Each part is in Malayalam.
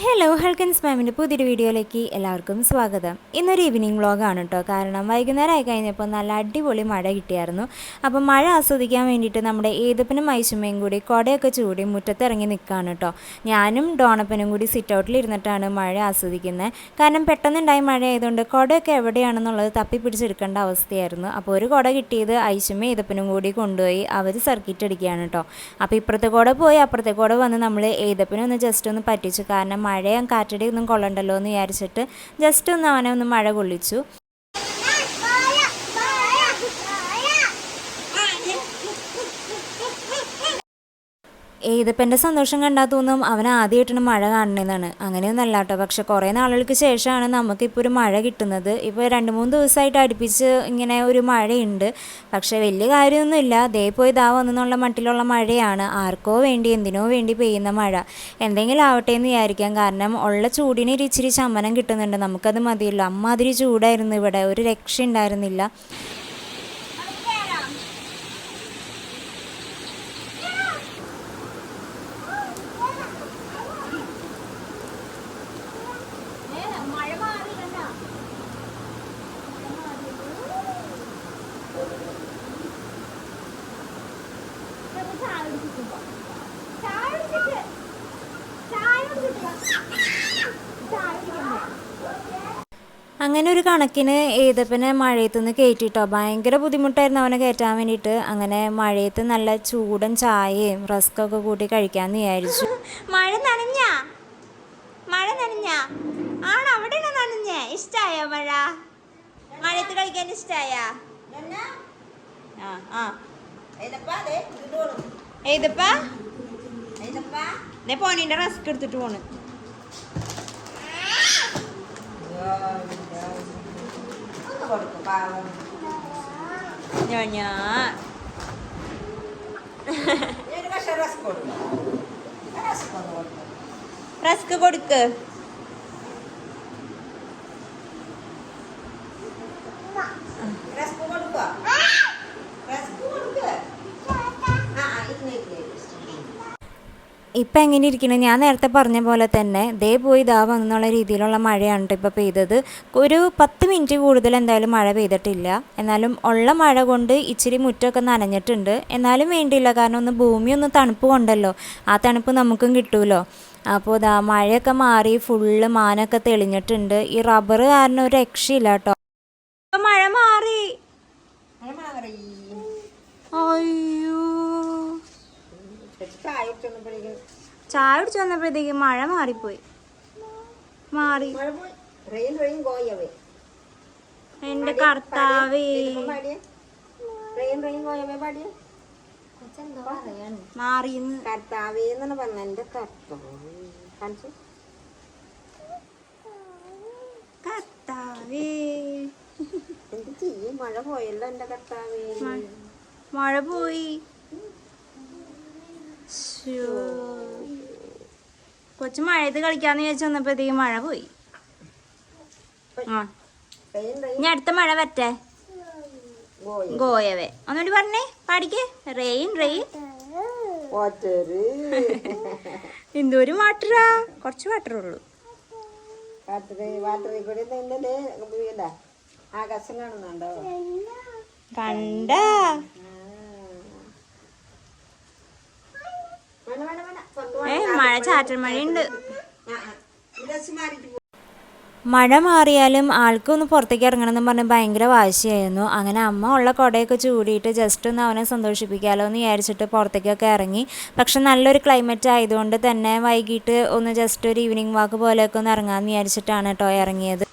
ഹലോ ഹൽക്കൻസ് മാമിന്റെ പുതിയൊരു വീഡിയോയിലേക്ക് എല്ലാവർക്കും സ്വാഗതം. ഇന്നൊരു ഈവനിങ് വ്ളോഗാണ് കേട്ടോ കാരണം വൈകുന്നേരം ആയി കഴിഞ്ഞപ്പോൾ നല്ല അടിപൊളി മഴ കിട്ടിയായിരുന്നു. അപ്പം മഴ ആസ്വദിക്കാൻ വേണ്ടിയിട്ട് നമ്മുടെ ഏതപ്പനും ഐശുമ്മയും കൂടി കുടയൊക്കെ ചൂടി മുറ്റത്തിറങ്ങി നിൽക്കുകയാണ് കേട്ടോ ഞാനും ഡോണപ്പനും കൂടി സിറ്റ് ഔട്ടിൽ ഇരുന്നിട്ടാണ് മഴ ആസ്വദിക്കുന്നത് കാരണം പെട്ടെന്നുണ്ടായ മഴ ആയതുകൊണ്ട് കുടയൊക്കെ എവിടെയാണെന്നുള്ളത് തപ്പി പിടിച്ചെടുക്കേണ്ട അവസ്ഥയായിരുന്നു. അപ്പോൾ ഒരു കുട കിട്ടിയത് ഐശുമ്മ ഏതപ്പനും കൂടി കൊണ്ടുപോയി അവർ സർക്കിറ്റ് അടിക്കുകയാണ് കേട്ടോ അപ്പോൾ ഇപ്പുറത്തെ കുട പോയി അപ്പുറത്തെ കുട വന്ന് നമ്മൾ ഏതപ്പനെ ഒന്ന് ജസ്റ്റ് ഒന്ന് പറ്റിച്ചു. കാരണം മഴയും കാറ്റടി ഒന്നും കൊള്ളണ്ടല്ലോ എന്ന് വിചാരിച്ചിട്ട് ജസ്റ്റ് ഒന്ന് അവനെ ഒന്ന് മഴ കൊള്ളിച്ചു. ഏതപ്പന്റെ സന്തോഷം കണ്ടാൽ തോന്നും അവൻ ആദ്യമായിട്ടാണ് മഴ കാണണമെന്നാണ് അങ്ങനെയൊന്നല്ല കേട്ടോ പക്ഷെ കുറേ നാളുകൾക്ക് ശേഷമാണ് നമുക്കിപ്പോൾ ഒരു മഴ കിട്ടുന്നത്. ഇപ്പോൾ രണ്ട് മൂന്ന് ദിവസമായിട്ട് അടുപ്പിച്ച് ഇങ്ങനെ ഒരു മഴയുണ്ട്. പക്ഷേ വലിയ കാര്യമൊന്നുമില്ല. ദേ പോയി ദാ വന്നെന്നുള്ള മട്ടിലുള്ള മഴയാണ്. ആർക്കോ വേണ്ടി എന്തിനോ വേണ്ടി പെയ്യുന്ന മഴ. എന്തെങ്കിലും ആവട്ടെ എന്ന് വിചാരിക്കാം. കാരണം ഉള്ള ചൂടിന് ഒരു ഇച്ചിരി ശമനം കിട്ടുന്നുണ്ട്. നമുക്കത് മതിയല്ലോ. അമ്മാതിരി ചൂടായിരുന്നു ഇവിടെ. ഒരു രക്ഷ ഉണ്ടായിരുന്നില്ല അങ്ങനെ ഒരു കണക്കിന് ഏതപ്പനെ മഴയത്ത് നിന്ന് കയറ്റിട്ടോ ഭയങ്കര ബുദ്ധിമുട്ടായിരുന്നു അവനെ കയറ്റാൻ വേണ്ടിയിട്ട്. അങ്ങനെ മഴയത്ത് നല്ല ചൂടൻ ചായയും റസ്കൊക്കെ കൂട്ടി കഴിക്കാമെന്ന് വിചാരിച്ചു. മഴ നനഞ്ഞ? മഴ നനഞ്ഞ? ആണ്? അവിടെ നനഞ്ഞേ? ഇഷ്ടായോ മഴ? മഴയത്ത് കളിക്കാൻ ഇഷ്ടായ? ആ ആ. ഏതപ്പാ? ദേ പോണീന്റെ റസ്ക് എടുത്തിട്ട് പോണ്. ഞാൻ ഞാൻ റസ്ക് കൊടുക്ക്. ഇപ്പം എങ്ങനെ ഇരിക്കണം ഞാൻ നേരത്തെ പറഞ്ഞ പോലെ തന്നെ ദേ പോയി ഇതാ വന്നുള്ള രീതിയിലുള്ള മഴയാണ് കേട്ടോ ഇപ്പോൾ പെയ്തത്. ഒരു പത്ത് മിനിറ്റ് കൂടുതൽ എന്തായാലും മഴ പെയ്തിട്ടില്ല. എന്നാലും ഉള്ള മഴ കൊണ്ട് ഇച്ചിരി മുറ്റമൊക്കെ നനഞ്ഞിട്ടുണ്ട്. എന്നാലും വേണ്ടിയില്ല. കാരണം ഒന്ന് ഭൂമി ഒന്ന് തണുപ്പ് കൊണ്ടല്ലോ. ആ തണുപ്പ് നമുക്കും കിട്ടുമല്ലോ അപ്പോൾ ഇതാ മഴയൊക്കെ മാറി ഫുള്ള് മാനൊക്കെ തെളിഞ്ഞിട്ടുണ്ട്. ഈ റബ്ബർ കാരണം ഒരു രക്ഷയില്ല കേട്ടോ മാറി. മഴ മാറി. ചായ കുടിച്ചു വന്നപ്പോഴത്തേക്ക് മഴ മാറിപ്പോയി. മാറി. എന്റെ കർത്താവേ. മാറിന്ന് കർത്താവേന്നാണ് പറഞ്ഞ എന്റെ കർത്താവ് കാണിച്ചു. കർത്താവേ. എന്ത് ചെയ്യും? മഴ പോയല്ലോ എന്റെ കർത്താവേ. മഴ പോയി. കൊച്ചു മഴയത്ത് കളിക്കാന്ന് വിചാരിച്ചു വന്നപ്പോഴത്തേക്ക് മഴ പോയി. ആ. ഇനി അടുത്ത മഴ വരട്ടെ. പോയി ഗോയവേ. ഒന്നുകൂടി പറഞ്ഞേ പാടിക്ക്. Rain rain. എന്തോരം വാട്ടറാ? കുറച്ച് വാട്ടറേ ഉള്ളൂ. കണ്ട. മഴ ചാറ്റൽ മഴയുണ്ട്. മഴ മാറിയാലും ആൾക്കൊന്ന് പുറത്തേക്ക് ഇറങ്ങണമെന്ന് പറഞ്ഞ് ഭയങ്കര വാശിയായിരുന്നു. അങ്ങനെ അമ്മ ഉള്ള കുടയൊക്കെ ചൂടിയിട്ട് ജസ്റ്റ് ഒന്ന് അവനെ സന്തോഷിപ്പിക്കാമല്ലോ എന്ന് വിചാരിച്ചിട്ട് പുറത്തേക്കൊക്കെ ഇറങ്ങി. പക്ഷെ നല്ലൊരു ക്ലൈമറ്റ് ആയതുകൊണ്ട് തന്നെ വൈകിട്ട് ഒന്ന് ജസ്റ്റ് ഒരു ഈവനിങ് വാക്ക് പോലെയൊക്കെ ഒന്ന് ഇറങ്ങാമെന്ന് വിചാരിച്ചിട്ടാണ് കേട്ടോ ഇറങ്ങിയത്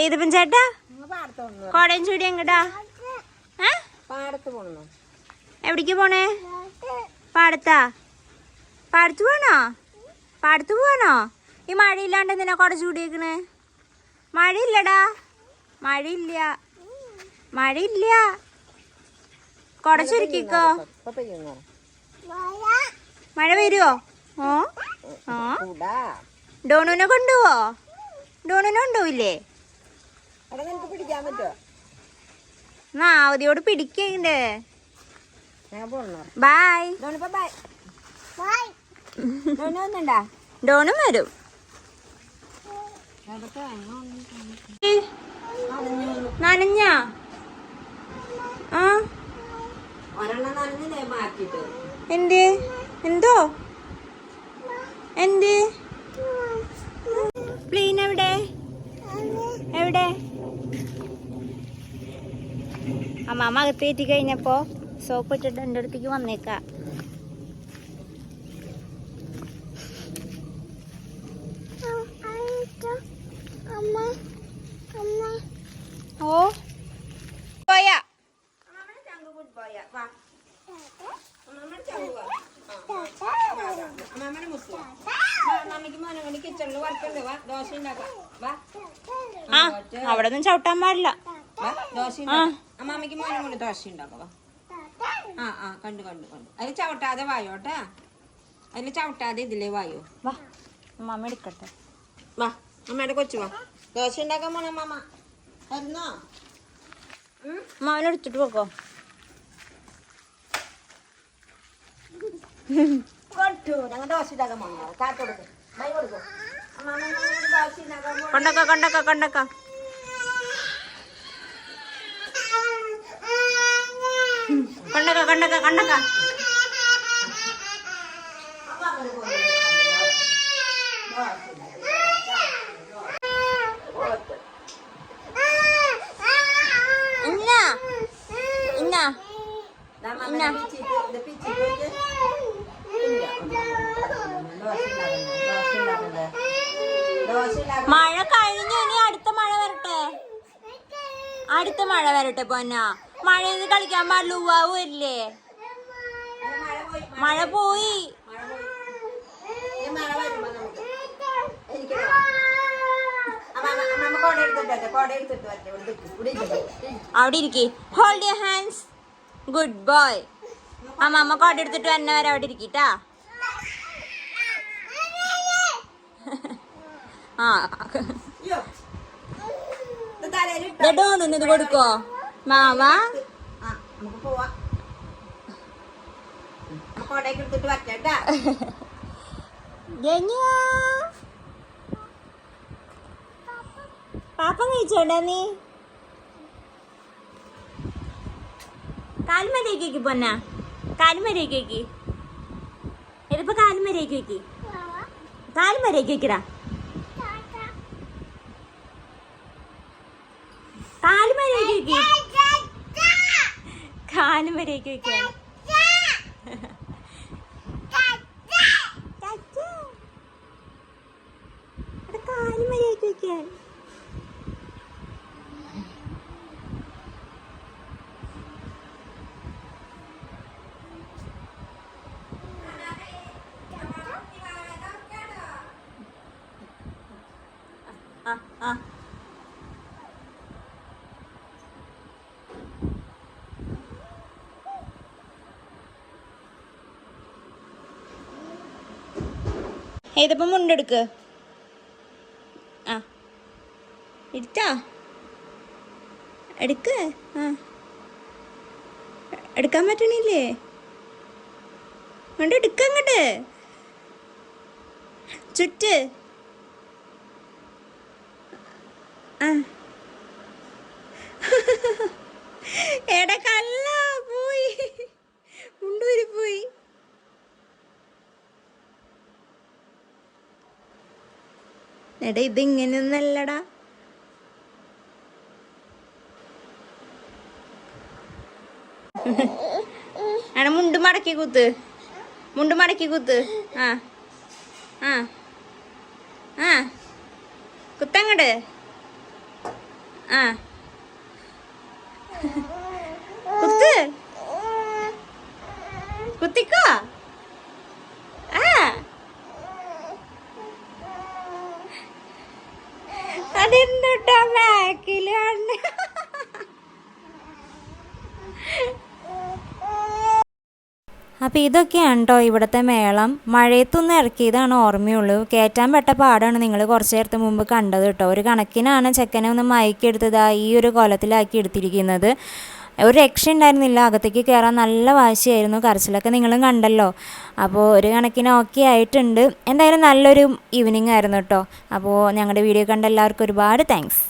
ഏതിപ്പം ചേട്ടാ കോടയും ചൂടി എങ്ങടാ? എവിടേക്ക് പോണേ? പാടത്താ? പാടത്ത് പോണോ? പാടത്ത് പോവാണോ ഈ മഴയില്ലാണ്ട് എന്തിനാ കുട ചൂടിയേക്കണ്? മഴയില്ലടാ. മഴയില്ല. മഴയില്ല. കുട ചുരുക്കിക്കോ. മഴ വരുവോ? ഓ? ആ ഡോണുവിനെ കൊണ്ടുപോവോ ഡോണുനെ കൊണ്ടുപോയില്ലേ നാവതിയോട് പിടിക്കണ്ടേ ബായ് ഡോണിപ്പോ ബൈ ബൈ ഡോണി വരും. നനഞ്ഞ? ആ. എന്ത്? എന്തോ? എന്ത്? പ്ലെയിൻ എവിടെ? എവിടെ? അമ്മാമ്മ അകത്ത് കയറ്റി കഴിഞ്ഞപ്പോ സോപ്പ് ഇട്ടിട്ട് എന്റെ അടുത്തേക്ക് വന്നേക്കാം. ഓ പോയാ. അവിടെ നിന്ന് ചവിട്ടാൻ പാടില്ല. ദോശ ഉണ്ടാക്കാം അമ്മാമ്മക്ക് മോനെ കൊണ്ട് ദോശ ഉണ്ടാക്കാം ആ ആ കണ്ടു കണ്ടു കണ്ടു. അതിൽ ചവിട്ടാതെ വായോട്ടാ അതിൽ ചവിട്ടാതെ ഇതിലേ വായോ? വാ അമ്മാമ്മ എടുക്കട്ടെ. വാ അമ്മയുടെ കൊച്ചു വാ. ദോശ ഉണ്ടാക്കാൻ പോണ അമ്മാമ്മ. വരുന്നോ? അമ്മാവനെ എടുത്തിട്ട് പോക്കോ. കൊണ്ടക്ക കൊണ്ടക്ക ദോശ ഉണ്ടാക്കാൻ പോണോ കാറ്റ് കൊടുക്കും ബൈ കൊടുക്കും അമ്മമ്മ ദോശ ഉണ്ടാക്കാൻ പോ കൊണ്ടക്ക കൊണ്ടക്ക കൊണ്ടക്ക കൊണ്ടക്ക കൊണ്ടക്ക കൊണ്ടക്ക ഇന്ന ഇന്ന ഇന്ന പിച്ചിട്ട് ഇത് പിച്ചിട്ട് വെച്ച് ഇല്ല. ദോശ ഉണ്ടാക്കണ്ടേ ദോശ ഉണ്ടാക്കണ്ടേ കണ്ണക്ക കണ്ണക്ക. മഴ കഴിഞ്ഞു ഇനി അടുത്ത മഴ വരട്ടെ. അടുത്ത മഴ വരട്ടെ പൊന്ന. മഴയിൽ കളിക്കാൻ പാടില്ല. ഉവാവ് വരില്ലേ? മഴ പോയി. കോട കോട. അവിടെ ഇരിക്കേ. Hold your hands good boy അമ്മ അമ്മ കോട്ട എടുത്തിട്ട് വന്നെ വരെ അവിടെ ഇരിക്കിട്ടാ ആ. ഡോണുന്ന് ഇത് കൊടുക്കോ? മാമ ആ നമുക്ക് പോവാം അമ്മ കോടയൊക്കെ എടുത്തിട്ട് വരട്ടെ. പാപ്പം കഴിച്ചോണ്ടാ നീ കാലുമരേക്ക് പൊന്ന കാലുമരേക്ക് ഇതിപ്പോ കാലുമരേക്ക് വെക്ക് കാലുമരേക്ക് വെക്കടാ ഏതപ്പം മുണ്ടെടുക്ക് ആ. എടുത്താ? എടുക്ക്. ആ. എടുക്കാൻ പറ്റണില്ലേ? കൊണ്ട് എടുക്ക അങ്ങോട്ട്. ചുറ്റ്. ആ. എടാ കല്ല പോയി മുണ്ടൂരി പോയി എടാ ഇതിങ്ങനെയൊന്നല്ലടാ. എടാ മുണ്ട് മടക്കി കൂത്ത്. മുണ്ട് മടക്കി കൂത്ത്. ആ ആ ആ. കുത്തങ്ങട്. ആ. കുത്ത്. കുത്തിക്കോ ആ ബാക്കിലാണ്. അപ്പോൾ ഇതൊക്കെയാണ് കേട്ടോ ഇവിടുത്തെ മേളം. മഴയത്തൊന്നും ഇറക്കിയതാണ് ഓർമ്മയുള്ളൂ. കയറ്റാൻ പെട്ട പാടാണ് നിങ്ങൾ കുറച്ച് നേരത്തെ മുമ്പ് കണ്ടത് കേട്ടോ. ഒരു കണക്കിനാണ് ചെക്കനെ ഒന്ന് മയക്കെടുത്തത് ഈ ഒരു കൊലത്തിലാക്കി എടുത്തിരിക്കുന്നത്. ഒരു രക്ഷ ഉണ്ടായിരുന്നില്ല അകത്തേക്ക് കയറാൻ നല്ല വാശിയായിരുന്നു. കരച്ചിലൊക്കെ നിങ്ങളും കണ്ടല്ലോ. അപ്പോൾ ഒരു കണക്കിന് ഓക്കെ ആയിട്ടുണ്ട്. എന്തായാലും നല്ലൊരു ഈവനിങ് ആയിരുന്നു കേട്ടോ. അപ്പോൾ ഞങ്ങളുടെ വീഡിയോ കണ്ട എല്ലാവർക്കും ഒരുപാട് താങ്ക്സ്